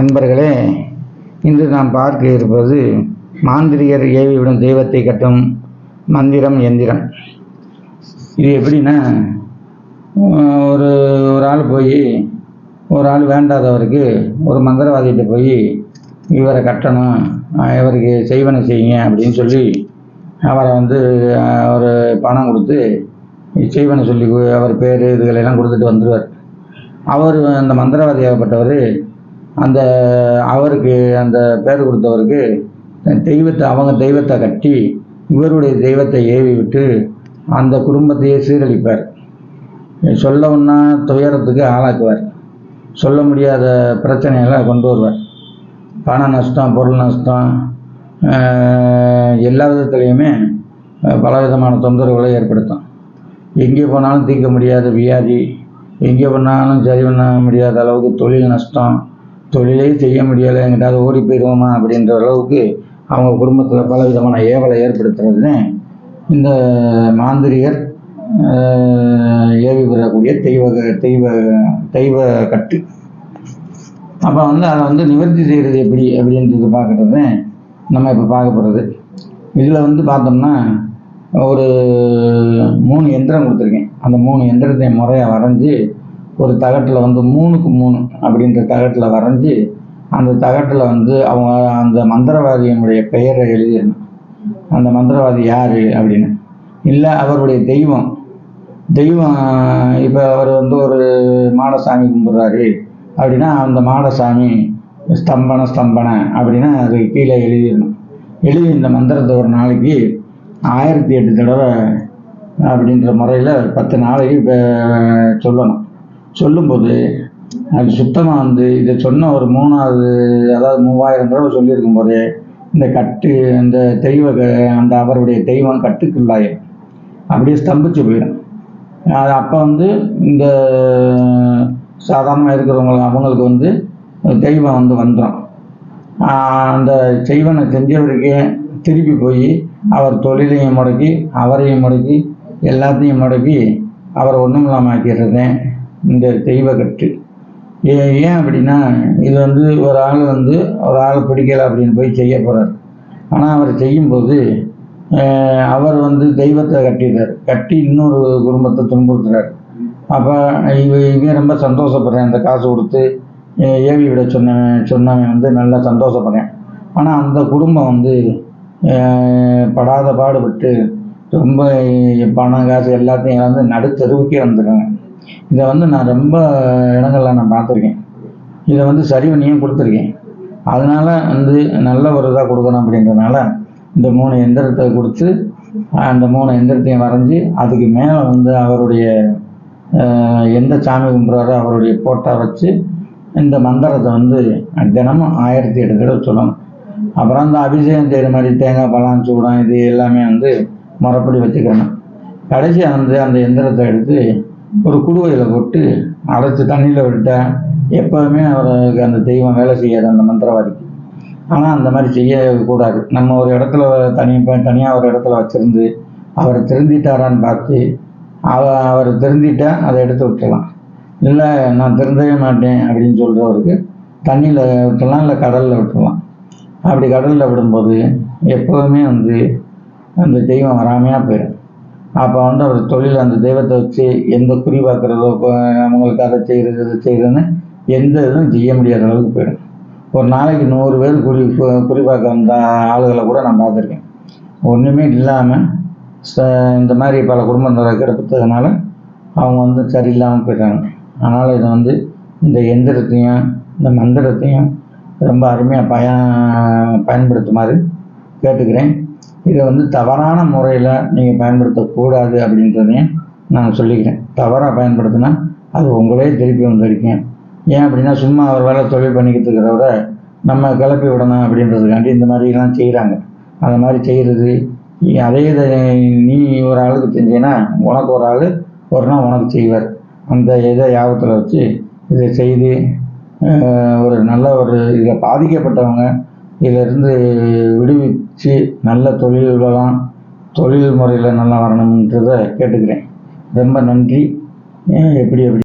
அன்பர்களே இன்று நாம் பார்க்க இருப்பது மாந்திரிகர் ஏவிவிடும் தெய்வத்தை கட்டும் மந்திரம் எந்திரம். இது எப்படின்னா ஒரு ஒரு ஆள் போய் ஒரு ஆள் வேண்டாதவருக்கு ஒரு மந்திரவாதிகிட்ட போய் இவரை கட்டணும் இவருக்கு செய்வனை செய்யுங்க அப்படின்னு சொல்லி அவரை வந்து ஒரு பணம் கொடுத்து செய்வனை சொல்லி அவர் பேர் இதுகளெல்லாம் கொடுத்துட்டு வந்துடுவார் அவர் அந்த மந்திரவாதியாகப்பட்டவர் அந்த அவருக்கு அந்த பேர் கொடுத்தவருக்கு தெய்வத்தை அவங்க தெய்வத்தை கட்டி இவருடைய தெய்வத்தை ஏவி விட்டு அந்த குடும்பத்தையே சீரழிப்பார். சொல்லவுன்னா துயரத்துக்கு ஆளாக்குவார். சொல்ல முடியாத பிரச்சனைகளை கொண்டு வருவார். பண நஷ்டம் பொருள் நஷ்டம் எல்லா விதத்துலேயுமே பல விதமான தொந்தரவுகளை ஏற்படுத்தும். எங்கே போனாலும் தீர்க்க முடியாத வியாதி எங்கே போனாலும் சரி பண்ண முடியாத அளவுக்கு தொழில் நஷ்டம் தொழிலே செய்ய முடியலை எங்கிட்டாவது ஓடி போயிடுவோமா அப்படின்ற அளவுக்கு அவங்க குடும்பத்தில் பல விதமான ஏவலை ஏற்படுத்துறதுன்னு இந்த மாந்திரியர் ஏவி பெறக்கூடிய தெய்வ தெய்வ தெய்வ கட்டு. அப்போ வந்து அதை வந்து நிவர்த்தி செய்கிறது எப்படி அப்படின்றது பார்க்குறது நம்ம இப்போ பார்க்க போகிறது இதில் வந்து பார்த்தோம்னா ஒரு மூணு எந்திரம் கொடுத்துருக்கேன். அந்த மூணு எந்திரத்தை முறையாக வரைஞ்சி ஒரு தகட்டில் வந்து மூணுக்கு மூணு அப்படின்ற தகட்டில் வரைஞ்சி அந்த தகட்டில் வந்து அவங்க அந்த மந்திரவாதியினுடைய பெயரை எழுதிடணும். அந்த மந்திரவாதி யார் அப்படின்னு. இல்லை அவருடைய தெய்வம். தெய்வம் இப்போ அவர் வந்து ஒரு மாடசாமி கும்பிட்றாரு அப்படின்னா அந்த மாடசாமி ஸ்தம்பன ஸ்தம்பன அப்படின்னா அது கீழே எழுதிடணும். எழுதி இந்த மந்திரத்தை ஒரு நாளைக்கு ஆயிரத்தி எட்டு தடவை அப்படின்ற முறையில் பத்து நாளைக்கு இப்போ சொல்லணும். சொல்லும்போது அது சுத்தமாக வந்து இதை சொன்ன ஒரு மூணாவது அதாவது மூவாயிரம் தடவை சொல்லியிருக்கும் போது இந்த கட்டு இந்த தெய்வ அந்த அவருடைய தெய்வம் கட்டுக்குள்ளாயிரும் அப்படியே ஸ்தம்பிச்சு போயிடும். அது அப்போ வந்து இந்த சாதாரணமாக இருக்கிறவங்க அவங்களுக்கு வந்து தெய்வம் வந்து வந்துடும் அந்த செய்வனை செஞ்சவருக்கே திருப்பி போய் அவர் தொழிலையும் முடக்கி அவரையும் முடக்கி எல்லாத்தையும் முடக்கி அவர் ஒன்றும் இல்லாமல் ஆக்கிடுறது இந்த தெய்வ கட்டு. ஏன் ஏன் அப்படின்னா இது வந்து ஒரு ஆள் வந்து ஒரு ஆள் பிடிக்கல அப்படின்னு போய் செய்ய போகிறார் ஆனால் அவர் செய்யும்போது அவர் வந்து தெய்வத்தை கட்டிடுறார். கட்டி இன்னொரு குடும்பத்தை துன்புறுத்துறார். அப்போ இவ இவன் ரொம்ப சந்தோஷப்படுறேன். அந்த காசு கொடுத்து ஏவி விட சொன்ன சொன்னவன் வந்து நல்லா சந்தோஷப்படுறேன். ஆனால் அந்த குடும்பம் வந்து படாத பாடுபட்டு ரொம்ப பணம் காசு எல்லாத்தையும் வந்து நடுத்தெருவுக்கே வந்துடுறாங்க. இதை வந்து நான் ரொம்ப இடங்களில் நான் பார்த்துருக்கேன். இதை வந்து சரி பண்ணியும் கொடுத்துருக்கேன். அதனால வந்து நல்ல ஒரு இதாக கொடுக்கணும் அப்படின்றனால இந்த மூணு எந்திரத்தை கொடுத்து அந்த மூணு எந்திரத்தையும் வரைஞ்சி அதுக்கு மேலே வந்து அவருடைய எந்த சாமி கும்பிட்றாரோ அவருடைய போட்டோ வச்சு இந்த மந்திரத்தை வந்து தினமும் ஆயிரத்தி எட்டு தடவை சொல்லணும். அப்புறம் அந்த அபிஷேகம் செய்கிற மாதிரி தேங்காய் பழம் சூடம் இது எல்லாமே வந்து முறைப்படி வச்சுக்கணும் கடைசி வந்து அந்த எந்திரத்தை எடுத்து ஒரு குடுவையில் போட்டு அடைச்சி தண்ணியில் விட்டேன் எப்போவுமே அவருக்கு அந்த தெய்வம் வேலை செய்யாது அந்த மந்திரவாதிக்கு. ஆனால் அந்த மாதிரி செய்யக்கூடாது. நம்ம ஒரு இடத்துல தனி தனியாக ஒரு இடத்துல வச்சுருந்து அவரை திருந்திட்டாரான்னு பார்த்து அவ அவர் திருந்திட்டா அதை எடுத்து விட்டுலாம் இல்லை நான் திருந்தவே மாட்டேன் அப்படின்னு சொல்கிறவருக்கு தண்ணியில் விட்டுலாம் இல்லை கடலில் விட்டுலாம் அப்படி கடலில் விடும்போது எப்போவுமே வந்து அந்த தெய்வம் வராமையாக போயிடும் அப்போ வந்து அவர் தொழில் அந்த தெய்வத்தை வச்சு எந்த குறிவாக்குறதோ அவங்களுக்கு அதை செய்கிறது இதை செய்கிறதுன்னு எந்த இதுவும் செய்ய முடியாத அளவுக்கு போயிடும். ஒரு நாளைக்கு நூறு பேர் குறி குறிவாக்க வந்த ஆளுகளை கூட நான் பார்த்துருக்கேன். ஒன்றுமே இல்லாமல் ச இந்த மாதிரி பல குடும்பங்களை கெடுப்பதுனால அவங்க வந்து சரியில்லாமல் போயிட்டாங்க. அதனால் இதை வந்து இந்த எந்திரத்தையும் இந்த மந்திரத்தையும் ரொம்ப அருமையாக பய பயன்படுத்துமாறு கேட்டுக்கிறேன். இதை வந்து தவறான முறையில் நீங்கள் பயன்படுத்தக்கூடாது அப்படின்றதையும் நான் சொல்லிக்கிறேன். தவறாக பயன்படுத்தினா அது உங்களே திருப்பி வந்திருக்கேன் ஏன் அப்படின்னா சும்மா அவர் வேலை தொழில் பண்ணிக்கிட்டு இருக்கிறவரை நம்ம கிளப்பி விடணும் அப்படின்றதுக்காண்டி இந்த மாதிரிலாம் செய்கிறாங்க அந்த மாதிரி செய்கிறது அதே இதை நீ ஒரு ஆளுக்கு செஞ்சீங்கன்னா உனக்கு ஒரு ஆள் ஒரு நாள் உனக்கு செய்வார். அந்த இதை யாபத்தில் வச்சு இதை செய்து ஒரு நல்ல ஒரு இதில் பாதிக்கப்பட்டவங்க இதிலிருந்து விடுவிச்சு நல்ல தொழில் வளம் தொழில் முறையில் நல்லா வரணுன்றதை கேட்டுக்கிறேன். ரொம்ப நன்றி. எப்படி எப்படி?